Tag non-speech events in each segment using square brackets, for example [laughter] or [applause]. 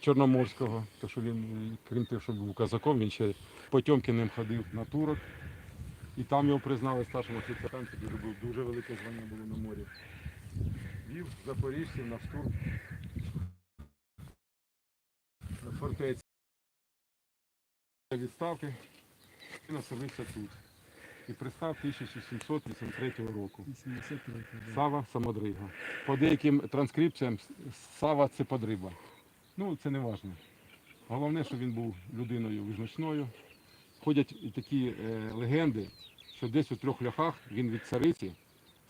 Чорноморського, то що він, крім того, що був казаком, він ще Потьомкіним ходив на турок. І там його признали старшим офіцером, це дуже, дуже велике звання було на морі. Вів запоріжців на штурм фортеці відставки і населився тут. І пристав 1783 року. Сава Самодрига. По деяким транскрипціям Сава Цеподриба. Ну, це не важливо. Головне, що він був людиною визначною. Ходять такі е, легенди, що десь у трьох ляхах він від цариці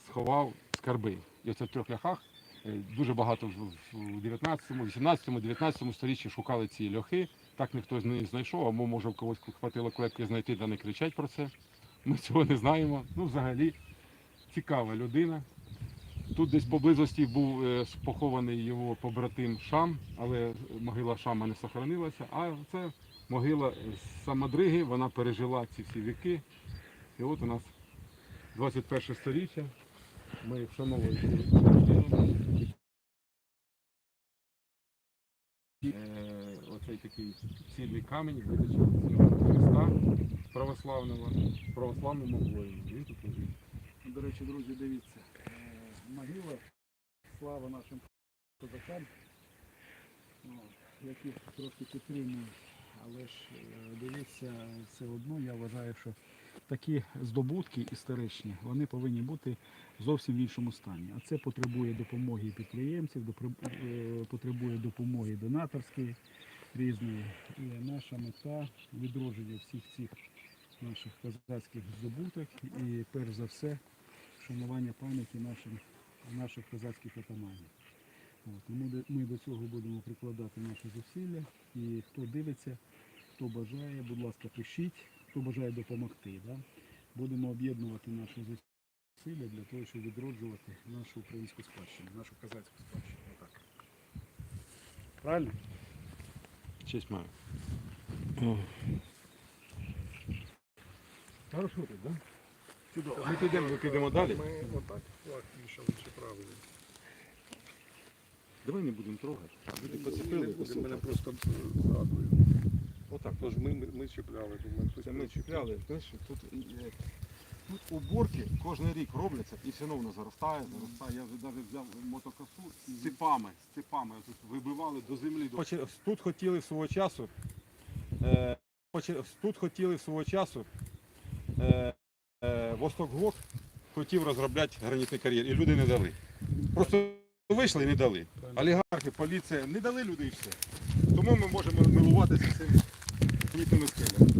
сховав скарби. І оце в трьох ляхах е, дуже багато в в 19, 18, 19 сторіччі шукали ці льохи. Так ніхто з них знайшов, або може в когось хватило клепки знайти та не кричать про це. Ми цього не знаємо. Ну, взагалі, цікава людина. Тут десь поблизості був е, похований його побратим Шам, але могила Шама не сохранилася. А це могила з Самодриги, вона пережила ці всі віки. І от у нас 21 сторіччя. Ми вшановуємо. Е, Оцей такий цільний камінь видача Христа православного, православному воїну. Він тут лежить. До речі, друзі, дивіться. Могила, слава нашим козакам, ну, яких трошки підтримую. Але ж е, дивіться, все одно я вважаю, що такі здобутки історичні, вони повинні бути зовсім в іншому стані. А це потребує допомоги підприємців, е, потребує допомоги донаторської різної. І наша мета відродження всіх цих наших козацьких здобуток і перш за все шанування пам'яті нашим, наших козацьких отаманів. От, тому ми до цього будемо прикладати наші зусилля. І хто дивиться, хто бажає, будь ласка, пишіть, хто бажає допомогти. Да? Будемо об'єднувати наші зусилля для того, щоб відроджувати нашу українську спадщину, нашу козацьку спадщину. Отак. Правильно? Честь маю. Хорошо так? Чудово. Ми підемо, ми підемо далі. Ми отак флаг вішали чи правильно. Давай не будемо трогати. Люди Не поцепили. будемо, мене просто згадую. Отак. Тож ми, ми, ми чіпляли, думаю, хтось Це ми чіпляли. Знаєш, тут, е, тут уборки кожен рік робляться і все одно заростає, заростає. Я вже навіть взяв мотокосу з цепами, з цепами тут вибивали до землі. Тут хотіли свого часу. е, Тут хотіли свого часу. е, е, Восток Глок хотів розробляти гранітний кар'єр, і люди не дали. Просто вийшли і не дали. Олігархи, поліція не дали люди і все. Тому ми можемо милуватися цим гранітними скелями.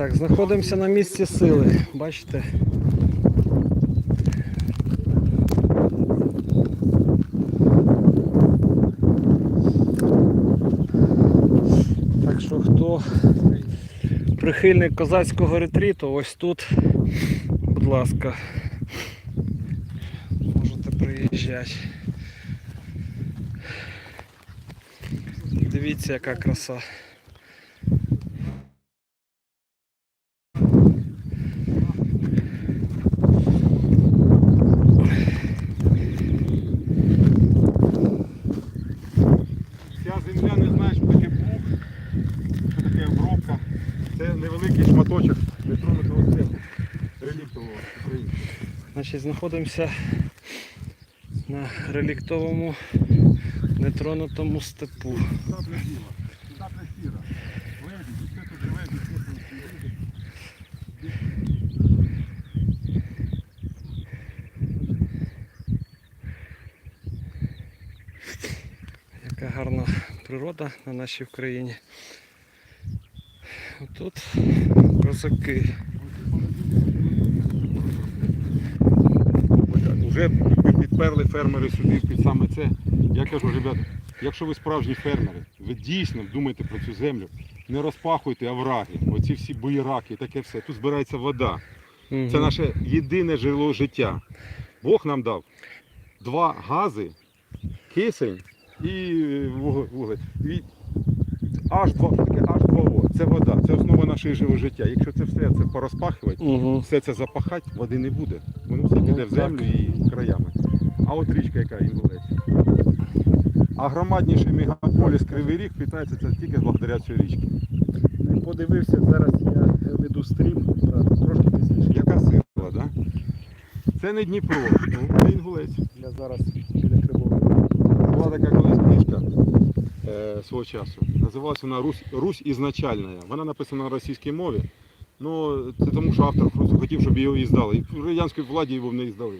Так, знаходимося на місці сили. Бачите? Так що хто прихильник козацького ретріту, ось тут, будь ласка, можете приїжджати. Дивіться, яка краса. Ця земля не знає, що таке плуг, що таке обробка. Це невеликий шматочок нетронутого степу. Реліктового України. Значить, знаходимося на реліктовому нетронутому степу. Яка гарна природа на нашій Україні. Тут козаки. Вже підперли фермери сюди під саме це. Я кажу, ребята, якщо ви справжні фермери, ви дійсно думаєте про цю землю, не розпахуйте овраги, оці всі буєраки, таке все. Тут збирається вода. Це наше єдине жило життя. Бог нам дав два гази, кисень і вуг- вуглець. І H2, таке H2O, це вода, це основа нашого живого життя. Якщо це все це порозпахувати, Угу. все це запахати, води не буде. Воно все піде в землю і краями. А от річка, яка інгулець. А громадніший мегаполіс Кривий Ріг питається це тільки благодаря цій річці. Подивився, зараз я веду стрім, трошки пізніше. Яка сила, так? Да? Це не Дніпро, ну, це інгулець. Я зараз біля Кривого. Була така колись книжка е, свого часу. Називалася вона Русь, Русь ізначальна. Вона написана на російській мові. Ну, це тому, що автор просто хотів, щоб його іздали. І в радянській владі його не іздали.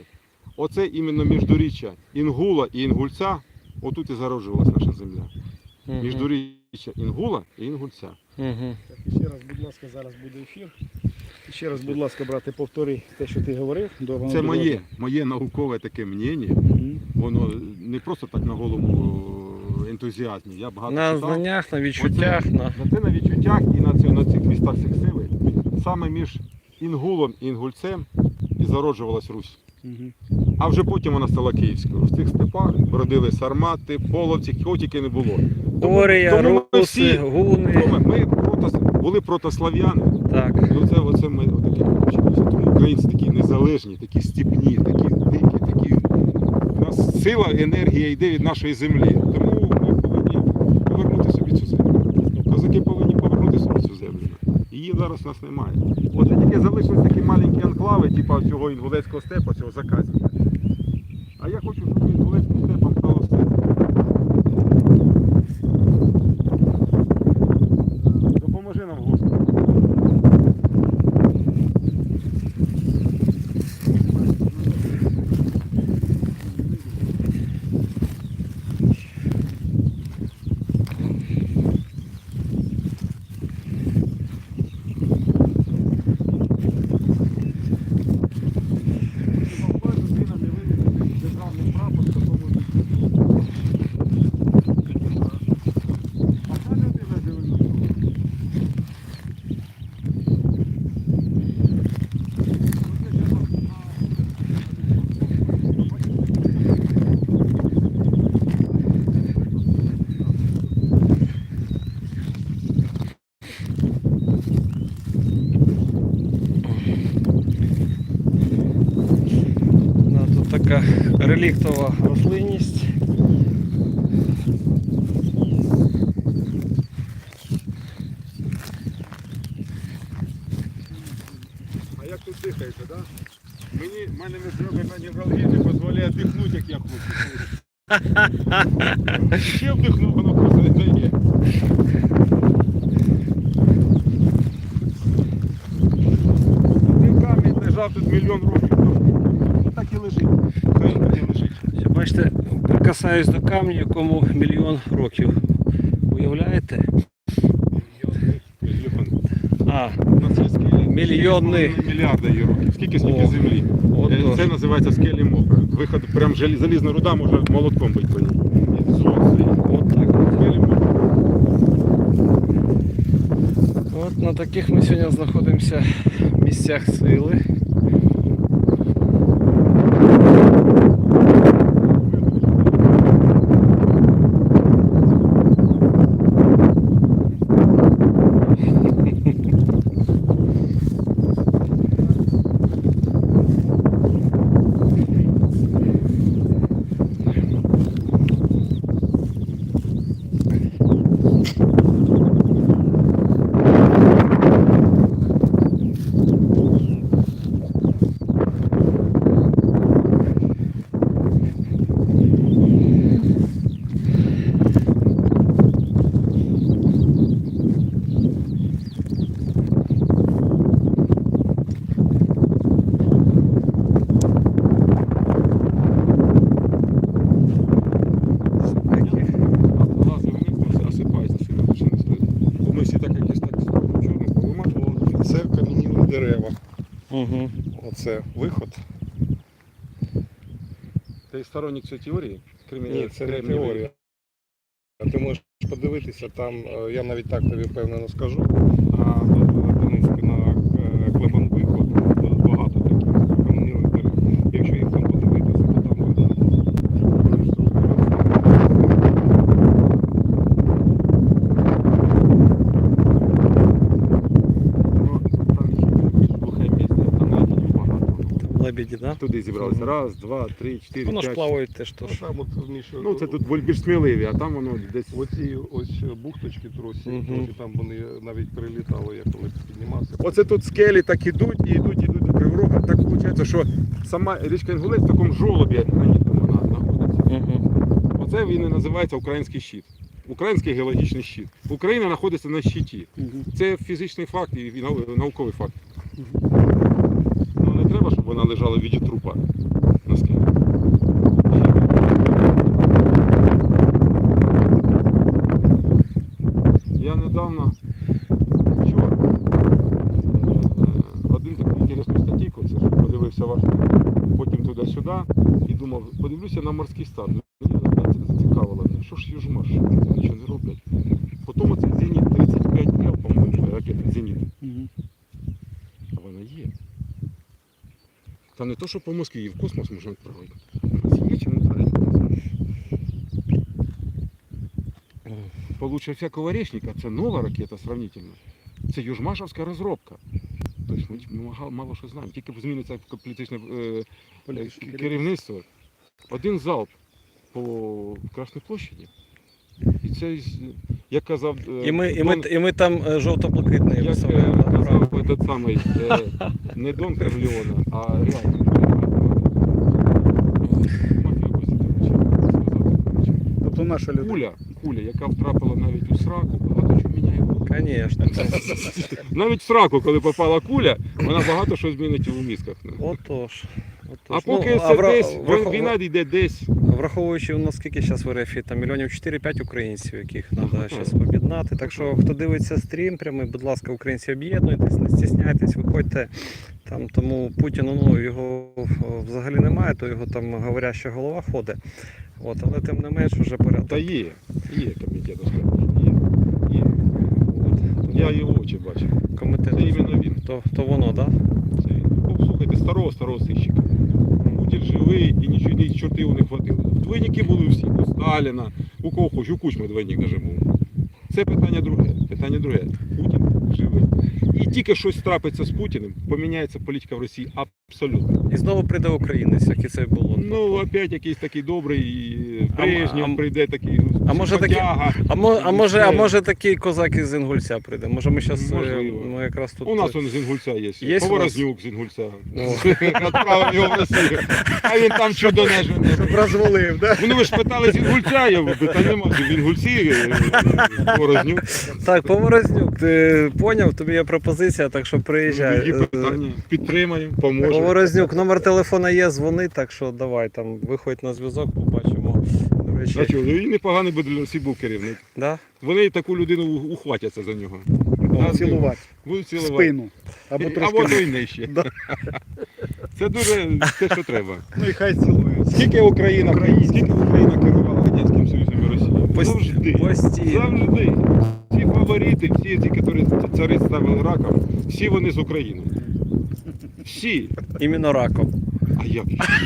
Оце іменно міждуріччя Інгула і Інгульця, отут і зароджувалась наша земля. Міждуріччя Інгула і Інгульця. Угу. Так, і ще раз, будь ласка, зараз буде ефір. І ще раз, будь ласка, брате, повтори те, що ти говорив. До Це моє, моє наукове таке мнення. Мгм. Воно не просто так на голому е, ентузіазмі. Я багато На читав. знаннях, на відчуттях, на. На це на відчуттях і на, цю, на цих містах цих сили. Саме між Інгулом і Інгульцем і зароджувалась Русь. Мгм. А вже потім вона стала київською. В цих степах бродили сармати, половці, кого тільки не було. Орія, тому ми руси, всі- гуни. Тому ми прото, були протослав'яни. Так. І оце, оце ми навчилися. Тому українці такі незалежні, такі степні, такі дикі, такі. У нас сила, енергія йде від нашої землі. Тому ми повинні повернути собі цю землю. Козаки повинні повернути собі цю землю. Її зараз у нас немає. От тільки залишились такі маленькі анклави, типу цього інгулецького степу, цього заказника. А я хочу, щоб інгулецьким степом стало все. Допоможи нам, Господи. державний прапор в такому А та людина дивиться. Да, тут така реліктова рослинність. А як тут дихаєте, да? Мені, в мене невралгія не дозволяє дихнути, як я хочу. Ще вдихну, воно просто не дає. Цей камінь лежав тут мільйон років. Ну, Так і лежить. Хай так і лежить. Я бачите, прикасаюсь до камня, якому мільйон років. Уявляєте? А, Мільйонний. мільярди років. Скільки скільки О, землі. от Е, тож. Це називається скелі мокра. Виход, прям залізна руда може молотком бити по ній. І зон стоїть. От так. от. Скелі мокра. От на таких ми сьогодні знаходимося місцях сили. Такі. Лази вниз, просто осипається сильно, лише не стоїть. Бо ми всі так якось так чорно повиматували. Це кам'яніли дерева. Угу. Оце виход. Ти сторонник цієї теорії? Кремі- Ні, це не теорія. А Ти можеш подивитися, там е, я навіть так тобі впевнено скажу. А на Донецьку на е, Клебан виход багато таких кам'янілих дерев. Якщо їх там подивитися. лебеді, да? Туди зібралися. Раз, два, три, чотири, Воно ж п'ять. плавають теж Ну, теж. там от між Ну це тут боль- більш сміливі, а там воно десь. Оці ось бухточки тросі, Мгм. трохи там вони навіть прилітали, я коли піднімався. Оце тут скелі так ідуть і йдуть, ідуть до Криворога. Так виходить, що сама річка Інгулець в такому жолобі гранітному вона знаходиться. Угу. Оце він і називається український щит. Український геологічний щит. Україна знаходиться на щиті. Це фізичний факт і нау- науковий факт. Не треба, щоб вона лежала в віді трупа на скелі. Я недавно вчора е, один такий інтересну статейку, це ж подивився ваш, потім туди-сюди і думав, подивлюся на морський стан. Мені зацікавило. Що ж Южмаш, нічого не роблять. Потім оце Зеніт 35 Л, по-моєму, ракета Зеніт. А вона є. Та не то, що по Москві, і в космос можна відправити. У нас є чому творити. Получше всякого речника, це нова ракета сравнительно. Це Южмашевська розробка. Тобто ми, ми мало, мало що знаємо. Тільки зміниться політичне е, е, керівництво. Один залп по Красній площаді. І це, як казав, е, І ми, і ми, і ми там е, жовто-блакитний як да, этот самий, е, [laughs] не Дон Корлеона, а реально. Мафію. Тобто наша людина. Куля, куля, яка втрапила навіть у сраку, багато чого міняє. було. Конечно. Навіть в сраку, коли попала куля, вона багато що змінить у мізках. Отож. А поки Ну, це вра- десь, врахов- війна йде десь. Враховуючи, у нас скільки зараз в РФ, там мільйонів 4-5 українців, яких треба зараз об'єднати. Так що, хто дивиться стрім прямий, будь ласка, українці, об'єднуйтесь, не стісняйтесь, виходьте. Там, тому Путіну ну, його взагалі немає, то його там говоряща голова ходить. От, але тим не менш вже порядок. Та є, є комітет, є, є. От, Я його очі бачив. комітет. Це іменно він. То, то воно, так? Да? Це він. Ну, слухайте, старого старого сищика. Путін живий і нічого ні чорти не хватило. Двойники були всі, у Сталіна, у кого хоч, у Кучми двойник навіть був. Це питання друге. Питання друге. Путін живий. І тільки щось трапиться з Путіним, поміняється політика в Росії абсолютно. І знову прийде українець, як і це було. Ну, опять якийсь такий добрий Брежнєв а- прийде такий. а може таки- А, а, може, а може такий козак із Інгульця прийде? Може ми зараз Можливо. ми якраз тут. У нас он з Інгульця є. Є Поворознюк з Інгульця. О. [laughs] Відправив його в Росію. А він там чудо не живе. Розвалив, да? Вони ви ж питали з Інгульця, я говорю, та нема в Інгульці, е, Поворознюк. Так, Поворознюк, ти поняв, тобі є пропозиція, так що приїжджай. Підтримаємо, поможемо. Поворознюк, номер телефона є, дзвони, так що давай там, виходь на зв'язок, побачимо. До речі, А чого? І непоганий буде всіх був керівник. да? Вони таку людину ухватяться за нього. О, Цілувати. Будуть цілувати. Спину. Або трошки. от і нижче. Да. [laughs] Це дуже те, що треба. Ну і хай цілує. Скільки Україна, скільки Україна керувала Радянським Союзом і Росією? Пост- Завжди. Постійно. Завжди. Всі фаворити, всі ті, які цари ставили раком, всі вони з України. Всі. Іменно раком. А як іще?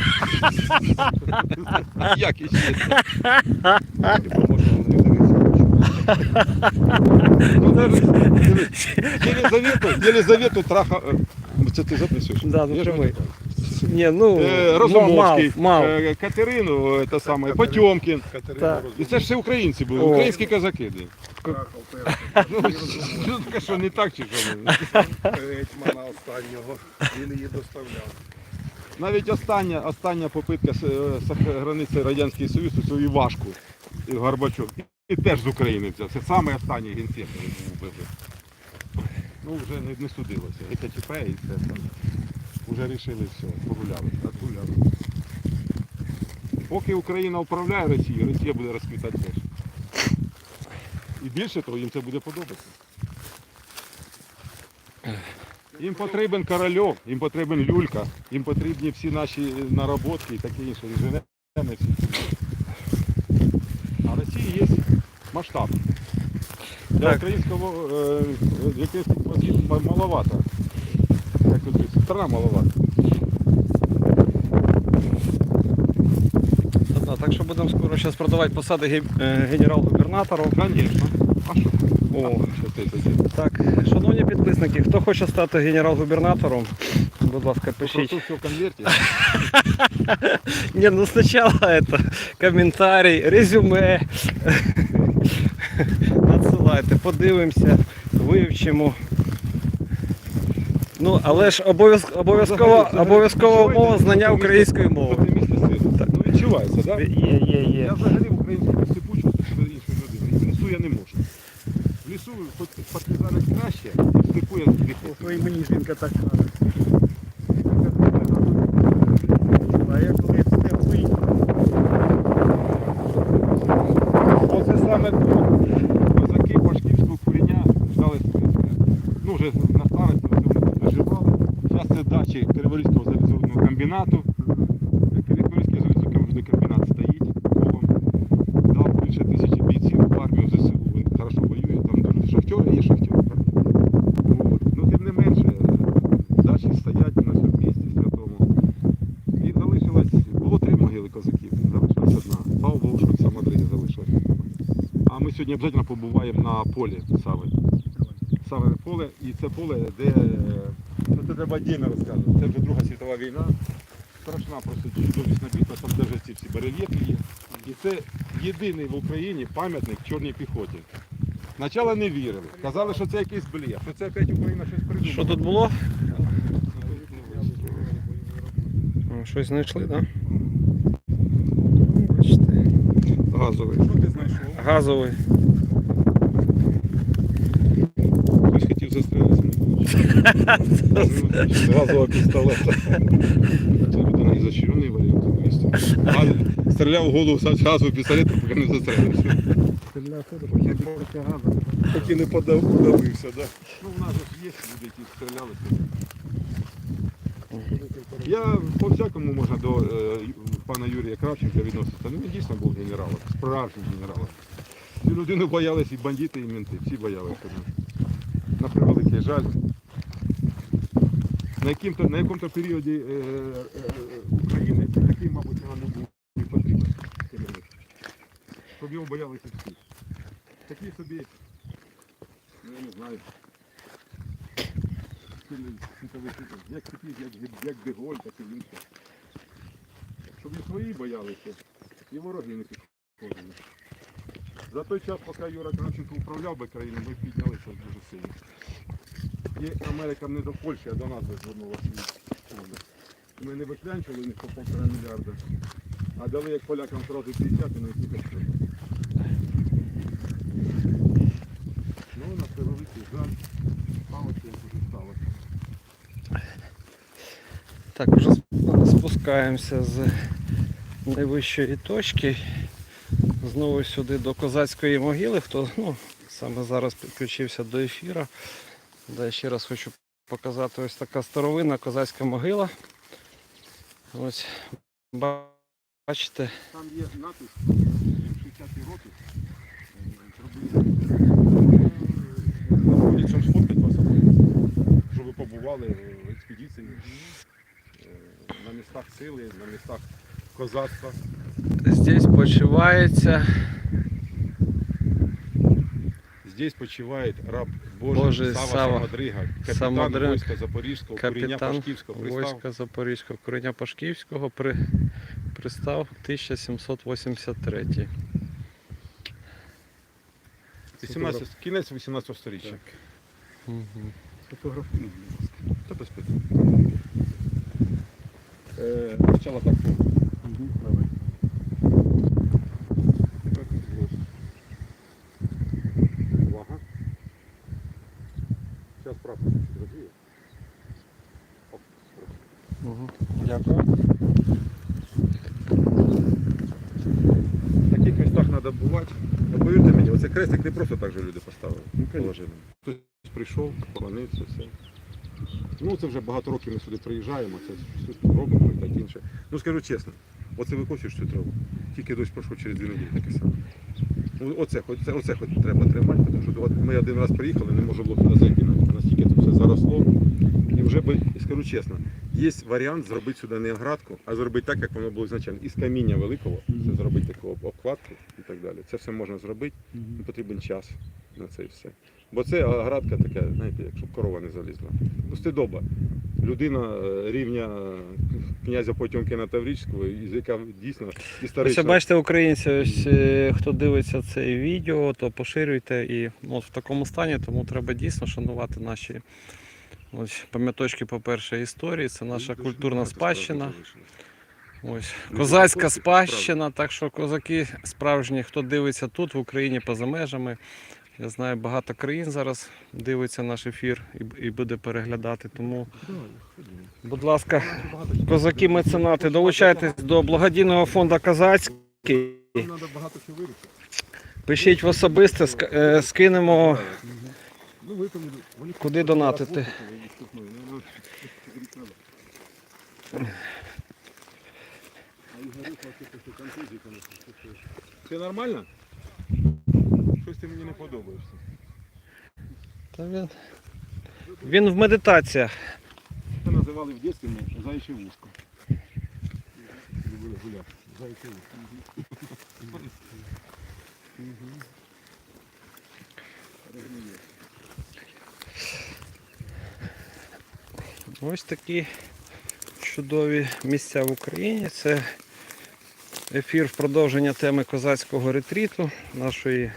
А як іще? Ну, Єлизавету, Єлизавету траха... е, Це ти записуєш? Да, ну прямий. пам'ятаю. Ну, Е, мав, Розумовський, мав. е, Катерину, е, та саме, Потьомкін. Так. І це ж все українці були, українські казаки. де. Ну, [laughs] ну, що не так чи що? Гетьмана останнього, він її доставляв. Навіть остання, остання попитка е, границі Радянський Союз у свою важку і Горбачов. І теж з України взяв. Це саме останній генсек убитий. Ну вже не, не судилося. І і все там. Вже рішили все, погуляли, отгуляли. Поки Україна управляє Росією, Росія буде розквітати теж. І більше того, їм це буде подобатися. Їм потрібен корольов, їм потрібен люлька, їм потрібні всі наші наработки і таке інше, інженерне всі. А Росії є масштаб. Для українського е, якихось мозгів маловато. Як тут страна маловато. Да, так що будемо скоро зараз продавати посади е, генерал-губернатору. Звісно. А що? О. Так, шановні підписники, хто хоче стати генерал-губернатором, Будь ласка, пишіть. Все в конверті. [laughs] Не, ну сначала это коментарій, резюме. [laughs] Надсилайте, подивимося, вивчимо. Ну, але ж обов'язково обов'язкова умова знання української мови. Ну відчувається, так? Є, є, є. Я взагалі в степу чувствую себе іншою людиною. Я не можу. Лісу хоч партизанець краще, в степу я Ой, тихо. мені жінка так каже. А я коли все вийду, Оце саме козаки Пашківського куріння Стрийська. Ну вже на старості вони тут виживали. Зараз це дачі Криворізького залізорудного комбінату. Криворізький залізорудний комбінат стоїть колом. Дав більше тисячі бійців в армію ЗСУ. Він хорошо воює, там дуже шахтери є шахтери. От. Ну тим не менше, дачі стоять на цьому місці святому. І залишилось, було три могили козаків, залишилась одна. Слава Богу, що ця Мадриді залишилась. А ми сьогодні обов'язково побуваємо на полі Сави. Саве поле, і це поле, де ну, це треба віддільно розказувати. Це вже Друга світова війна. Страшна просто чудовищна битва, там навіть ці всі барельєфи є. І це єдиний в Україні пам'ятник чорній піхоті. Спочатку не вірили. Казали, що це якийсь блєв, що це опять Україна щось придумала. Що тут було? Щось знайшли, так? Да? Бачите. Газовий. Що ти знайшов? Газовий. Хтось хотів застрелитися, не. [laughs] Газового пістолета. Це людина ізощрений варіант убійства. Стріляв в голову з газового пістолета, поки не застрелився. стріляв туди, поки трохи газу. Поки не подав, подавився, так. Ну, у нас же ж є люди, які стрілялися. Я по всякому можна до е, пана Юрія Кравченка відноситися. Ну, він дійсно був генералом, справжнім генералом. Цю людину боялися і бандити, і менти. Всі боялися. На превеликий жаль. На, яким-то, на якому-то періоді е, е, України такий, мабуть, нам не був і потрібен. Щоб його боялися всі. Такі собі, ну я не знаю. Як такі, як, як Деголь, так і він. Свої боялися, і вороги не підходили. За той час, поки Юра Кравченко управляв би країною, ми піднялися дуже сильно. І Америка не до Польщі, а до нас звернула свій. Ми не виклянчили них по полтора мільярда, а дали як полякам одразу 50 і на які. Ну, на превеликий жаль, сталося, як уже сталося. Так, вже спускаємося з найвищої точки. Знову сюди до козацької могили. Хто ну, саме зараз підключився до ефіру. Да, ще раз хочу показати ось така старовинна козацька могила. Ось бачите, Там є напис 60-ті роки. е, Зробили. Наводять, щоб сфоткати вас, щоб ви побували в експедиції е, на містах сили, на містах козацтва. здесь почувається Здесь почиває раб Божий, Божий Сава, Сава. Самодрига, капітан Самодрига, війська Запорізького, куріння капітан Пашківського пристав. війська Запорізького кореня Пашківського при, пристав 1783. 18, кінець 18 століття. Мгм. Фотографії. Та без питань. Е, Спочатку так. Угу, давай. Увага. Зараз прапор чуть. Оп. Дякую. В таких містах треба бувати. Повірте мені, оце крестик не просто так же люди поставили. положили. Хтось прийшов, поклонився, все. Ну, це вже багато років ми сюди приїжджаємо, це щось робимо і так інше. Ну скажу чесно, оце викосиш цю траву. Тільки дощ пройшов через дві неділі таке саме. Ну, Оце, хоч- це, оце хоч треба тримати, тому що от ми один раз приїхали, не можу було туди зайти. Настільки це все заросло. І вже би, скажу чесно, є варіант зробити сюди не оградку, а зробити так, як воно було ізначально. Із каміння великого, це зробити таку обкладку і так далі. Це все можна зробити, не потрібен час на це і все. Бо це оградка така, знаєте, як щоб корова не залізла. Ну, стидоба. людина е, рівня князя Потьомкіна Таврічського, із яка дійсно Ось бачите, українці, ось е, хто дивиться це відео, то поширюйте і ну, в такому стані, тому треба дійсно шанувати наші ось, пам'яточки, по-перше, історії. Це наша культурна спадщина. Ось козацька спадщина. Так що козаки справжні, хто дивиться тут, в Україні, поза межами. Я знаю, багато країн зараз дивиться наш ефір і, буде переглядати. Тому, будь ласка, козаки меценати, долучайтесь до благодійного фонду вирішити. Пишіть в особисте, е, скинемо. Ну, Куди донатити? Ну, Це нормально? Щось ти мені не подобаєшся. Та він, він в медитаціях. Це називали в дитинстві заяче вушко. Любили гуляти. Заяче вушко. Ось такі чудові місця в Україні. Це ефір в продовження теми козацького ретріту, нашої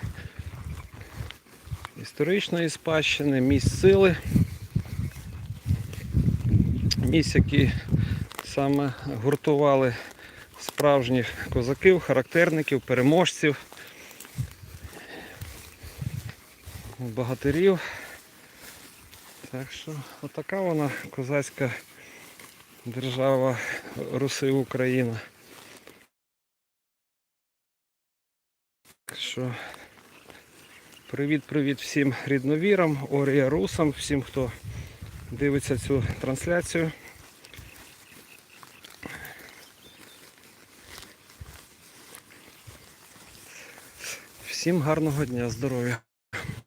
історичної спадщини, місць сили. Місць, які саме гуртували справжніх козаків, характерників, переможців, богатирів. Так що отака вона козацька держава Руси Україна. Так що привіт-привіт всім рідновірам, Орія Русам, всім, хто дивиться цю трансляцію. Всім гарного дня, здоров'я!